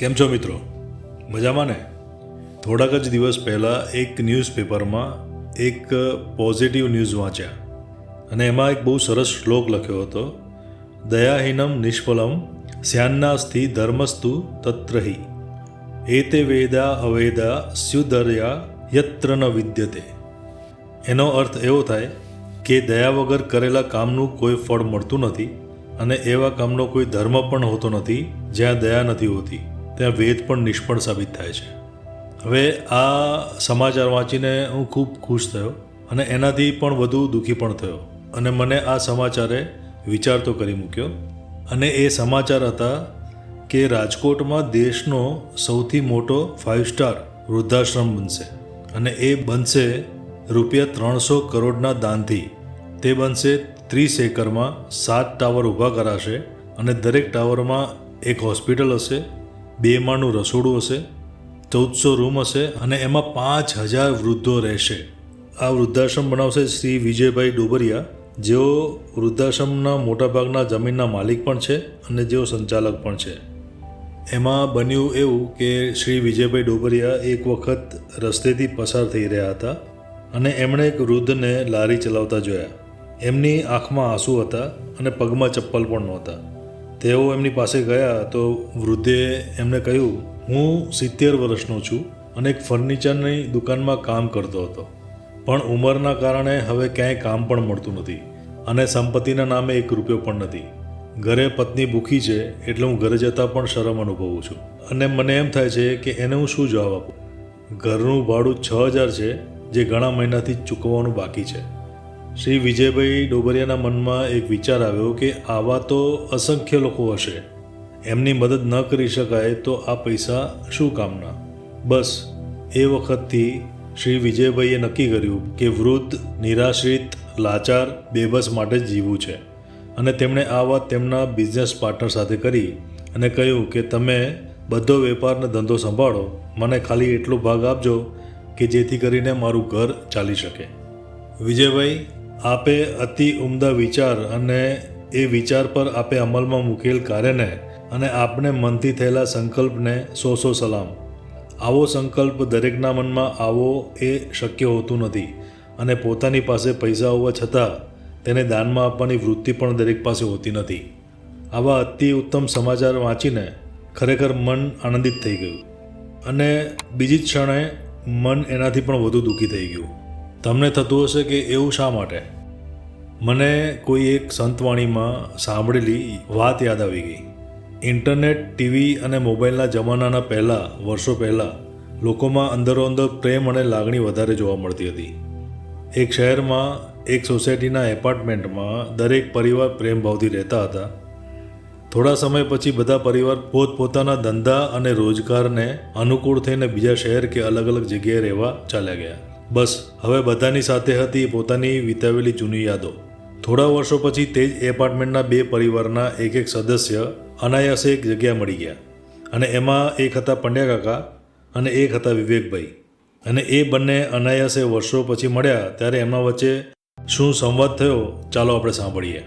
કેમ છો મિત્રો? મજામાં ને? થોડાક જ દિવસ પહેલાં એક ન્યૂઝપેપરમાં એક પોઝિટિવ ન્યૂઝ વાંચ્યા. અને એમાં એક બહુ સરસ શ્લોક લખ્યો હતો, દયાહીનમ નિષ્ફલમ શ્યાન્નાસ્થિ ધર્મસ્તુ તત્રહી. એતે વેદા અવેદા સ્યુદર્યા યત્ર ન વિદ્યતે. એનો અર્થ એવો થાય કે દયા વગર કરેલા કામનું કોઈ ફળ મળતું નથી અને એવા કામનો કોઈ ધર્મ પણ હોતો નથી જ્યાં દયા નથી હોતી. ત્યાં વેદ પણ નિષ્ફળ સાબિત થાય છે. હવે આ સમાચાર વાંચીને હું ખૂબ ખુશ થયો અને એનાથી પણ વધુ દુઃખી પણ થયો અને મને આ સમાચારે વિચાર તો કરી મૂક્યો અને એ સમાચાર હતા કે રાજકોટમાં દેશનો સૌથી મોટો ફાઇવ સ્ટાર વૃદ્ધાશ્રમ બનશે અને એ બનશે રૂપિયા ત્રણસો કરોડના દાનથી. તે બનશે ત્રીસ એકરમાં સાત ટાવર ઊભા કરાશે અને દરેક ટાવરમાં એક હોસ્પિટલ હશે બે માળનું રસોડું હશે, ચૌદસો રૂમ હશે અને એમાં પાંચ હજાર વૃદ્ધો રહેશે. આ વૃદ્ધાશ્રમ બનાવશે શ્રી વિજયભાઈ ડોબરિયા. જેઓ વૃદ્ધાશ્રમના મોટાભાગના જમીનના માલિક પણ છે અને જેઓ સંચાલક પણ છે. એમાં બન્યું એવું કે શ્રી વિજયભાઈ ડોબરિયા એક વખત રસ્તેથી પસાર થઈ રહ્યા હતા અને એમણે એક વૃદ્ધને લારી ચલાવતા જોયા. એમની આંખમાં આંસુ હતા અને પગમાં ચપ્પલ પણ નહોતા. તેઓ એમની પાસે ગયા તો વૃદ્ધે એમને કહ્યું, હું સિત્તેર વર્ષનો છું અને એક ફર્નિચરની દુકાનમાં કામ કરતો હતો. પણ ઉંમરના કારણે હવે ક્યાંય કામ પણ મળતું નથી અને સંપત્તિના નામે એક રૂપિયો પણ નથી. ઘરે પત્ની ભૂખી છે એટલે હું ઘરે જતાં પણ શરમ અનુભવું છું. અને મને એમ થાય છે કે એને હું શું જવાબ આપું? ઘરનું ભાડું છ હજાર છે, જે ઘણા મહિનાથી ચૂકવવાનું બાકી છે. શ્રી વિજયભાઈ ડોબરિયાના મનમાં એક વિચાર આવ્યો કે આવા તો અસંખ્ય લોકો હશે. એમની મદદ ન કરી શકાય તો આ પૈસા શું કામના? બસ, એ વખતથી શ્રી વિજયભાઈએ નક્કી કર્યું કે વૃદ્ધ, નિરાશ્રિત, લાચાર બેબસ માટે જ જીવવું છે. અને તેમણે આ વાત તેમના બિઝનેસ પાર્ટનર સાથે કરી અને કહ્યું કે તમે બધો વેપારનો ધંધો સંભાળો, મને ખાલી એટલો ભાગ આપજો કે જેથી કરીને મારું ઘર ચાલી શકે. વિજયભાઈ આપે અતિ ઉમદા વિચાર અને એ વિચાર પર આપે અમલમાં મૂકેલ કાર્યને અને આપને મનથી થયેલા સંકલ્પને સો સો સલામ. આવો સંકલ્પ દરેકના મનમાં આવો એ શક્ય હોતું નથી અને પોતાની પાસે પૈસા હોવા છતાં તેને દાનમાં આપવાની વૃત્તિ પણ દરેક પાસે હોતી નથી. આવા અતિ ઉત્તમ સમાચાર વાંચીને ખરેખર મન આનંદિત થઈ ગયું. અને બીજી જ ક્ષણે મન એનાથી પણ વધુ દુઃખી થઈ ગયું. તમને થતું હશે કે એવું શા માટે? મને કોઈ એક સંતવાણીમાં સાંભળેલી વાત યાદ આવી ગઈ. ઇન્ટરનેટ, ટીવી અને મોબાઈલના જમાનાના પહેલાં, વર્ષો પહેલાં, લોકોમાં અંદરો અંદર પ્રેમ અને લાગણી વધારે જોવા મળતી હતી. એક શહેરમાં, એક સોસાયટીના એપાર્ટમેન્ટમાં દરેક પરિવાર પ્રેમભાવથી રહેતા હતા. થોડા સમય પછી બધા પરિવાર પોતપોતાના ધંધા અને રોજગારને અનુકૂળ થઈને બીજા શહેર કે અલગ અલગ જગ્યાએ રહેવા ચાલ્યા ગયા. બસ, હવે બધાની સાથે હતી પોતાની વિતાવેલી જૂની યાદો. થોડા વર્ષો પછી તે જ એપાર્ટમેન્ટના બે પરિવારના એક એક સદસ્ય અનાયાસે એક જગ્યા મળી ગયા. અને એમાં એક હતા પંડ્યા કાકા અને એક હતા વિવેકભાઈ. અને એ બંને અનાયાસે વર્ષો પછી મળ્યા ત્યારે એમના વચ્ચે શું સંવાદ થયો, ચાલો આપણે સાંભળીએ.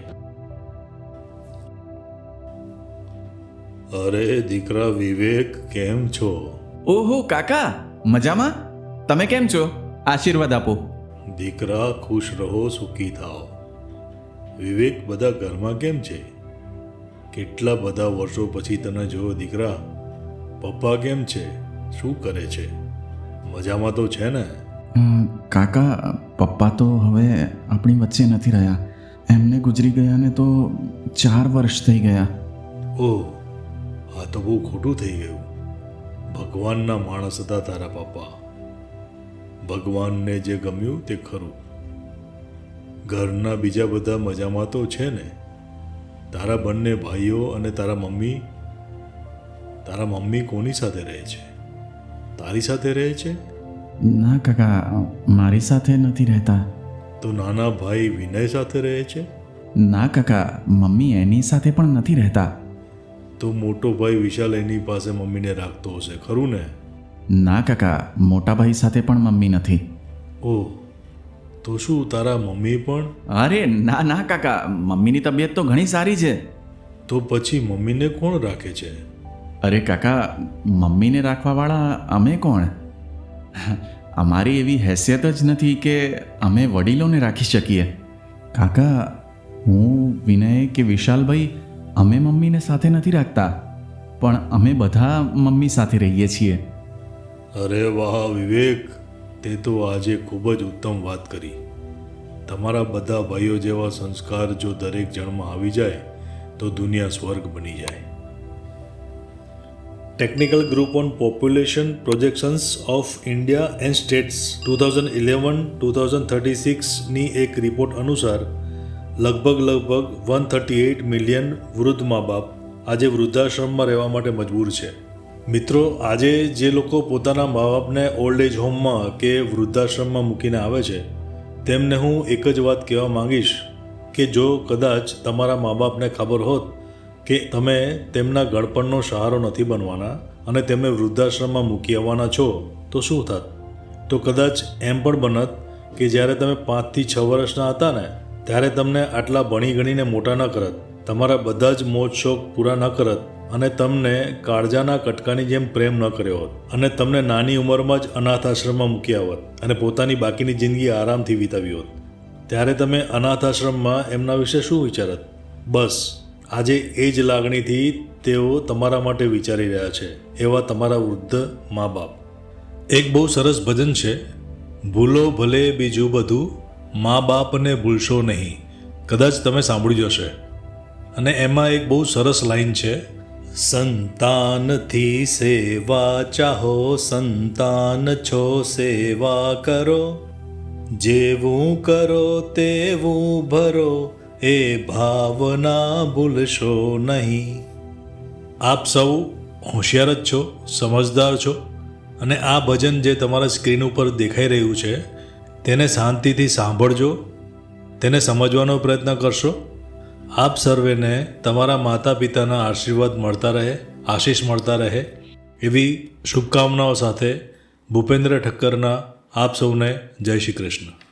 અરે, દીકરા વિવેક, કેમ છો? ઓહો, કાકા, મજામાં? તમે કેમ છો? આશીર્વાદ આપો. દીકરા ખુશ રહો સુખી થાઓ. વિવેક બધા ઘરમાં કેમ છે? કેટલા બધા વર્ષો પછી તને જોયો દીકરા? પપ્પા કેમ છે? શું કરે છે? મજામાં તો છે ને? કાકા પપ્પા તો હવે આપણી વચ્ચે નથી રહ્યા. એમને ગુજરી ગયા ને તો ચાર વર્ષ થઈ ગયા. ઓહ આ તો બહુ ખોટું થઈ ગયું. ભગવાનના માણસ હતા તારા પપ્પા. ભગવાનને જે ગમ્યું તે ખરું. ઘરના બીજા બધા મજામાં તો છે ને? તારા બંને ભાઈઓ અને તારા મમ્મી તારા મમ્મી કોની સાથે રહે છે? તારી સાથે રહે છે? ના કાકા મારી સાથે નથી રહેતા. તો નાના ભાઈ વિનય સાથે રહે છે? ના કાકા મમ્મી એની સાથે પણ નથી રહેતા. તો મોટો ભાઈ વિશાલ એની પાસે મમ્મીને રાખતો હશે ખરું ને? ના કાકા મોટાભાઈ સાથે પણ મમ્મી નથી. ઓહ તો શું તારા મમ્મી પણ? અરે ના ના કાકા મમ્મીની તબિયત તો ઘણી સારી છે. તો પછી મમ્મીને કોણ રાખે છે? અરે કાકા મમ્મીને રાખવાવાળા અમે કોણ? અમારી એવી હેસિયત જ નથી કે અમે વડીલોને રાખી શકીએ. કાકા હું વિનય કે વિશાલભાઈ અમે મમ્મીને સાથે નથી રાખતા. પણ અમે બધા મમ્મી સાથે રહીએ છીએ. અરે વાહ વિવેક, તે તો આજે ખૂબ જ ઉત્તમ વાત કરી. તમારા બધા ભાઈઓ જેવા સંસ્કાર જો દરેક જણમાં આવી જાય, તો દુનિયા સ્વર્ગ બની જાય. Technical group on population projections of India and states two thousand eleven two thousand thirty સિક્સની એક રિપોર્ટ અનુસાર, લગભગ લગભગ વન થર્ટી એઇટ મિલિયન વૃદ્ધ મા બાપ આજે વૃદ્ધાશ્રમમાં રહેવા માટે મજબૂર છે. મિત્રો, આજે જે લોકો પોતાના મા બાપને ઓલ્ડ એજ હોમમાં કે વૃદ્ધાશ્રમમાં મૂકીને આવે છે, તેમને હું એક જ વાત કહેવા માંગીશ કે જો કદાચ તમારા મા બાપને ખબર હોત કે તમે તેમના ગળપણનો સહારો નથી બનવાના અને તેમને વૃદ્ધાશ્રમમાં મૂકી આવવાના છો, તો શું થાત? તો કદાચ એમ પણ બનત કે જ્યારે તમે પાંચથી છ વર્ષના હતા ને, ત્યારે તમને આટલા ભણી ગણીને મોટા ન કરત. તમારા બધા જ મોજ શોખ પૂરા ન કરત. અને તમને કાળજાના કટકાની જેમ પ્રેમ ન કર્યો હોત. અને તમને નાની ઉંમરમાં જ અનાથ આશ્રમમાં મૂક્યા હોત અને પોતાની બાકીની જિંદગી આરામથી વિતાવી હોત. ત્યારે તમે અનાથ આશ્રમમાં એમના વિશે શું વિચારત? બસ, આજે એ જ લાગણીથી તેઓ તમારા માટે વિચારી રહ્યા છે, એવા તમારા વૃદ્ધ મા બાપ એક બહુ સરસ ભજન છે, ભૂલો ભલે બીજું બધું મા બાપને ભૂલશો નહીં. કદાચ તમે સાંભળ્યું જશે અને એમાં એક બહુ સરસ લાઈન છે સંતાનથી સેવા ચાહો, સંતાન છો, સેવા કરો. જેવું કરો, તેવું ભરો, એ ભાવના ભૂલશો નહીં. આપ સૌ હોશિયાર જ છો, સમજદાર છો અને આ ભજન જે તમારા સ્ક્રીન ઉપર દેખાઈ રહ્યું છે, તેને શાંતિથી સાંભળજો, તેને સમજવાનો પ્રયત્ન કરશો. આપ સર્વેને તમારા માતા પિતાના આશીર્વાદ મળતા રહે, આશીષ મળતા રહે. એવી શુભકામનાઓ સાથે ભૂપેન્દ્ર ઠક્કરના આપ સૌને જય શ્રી કૃષ્ણ.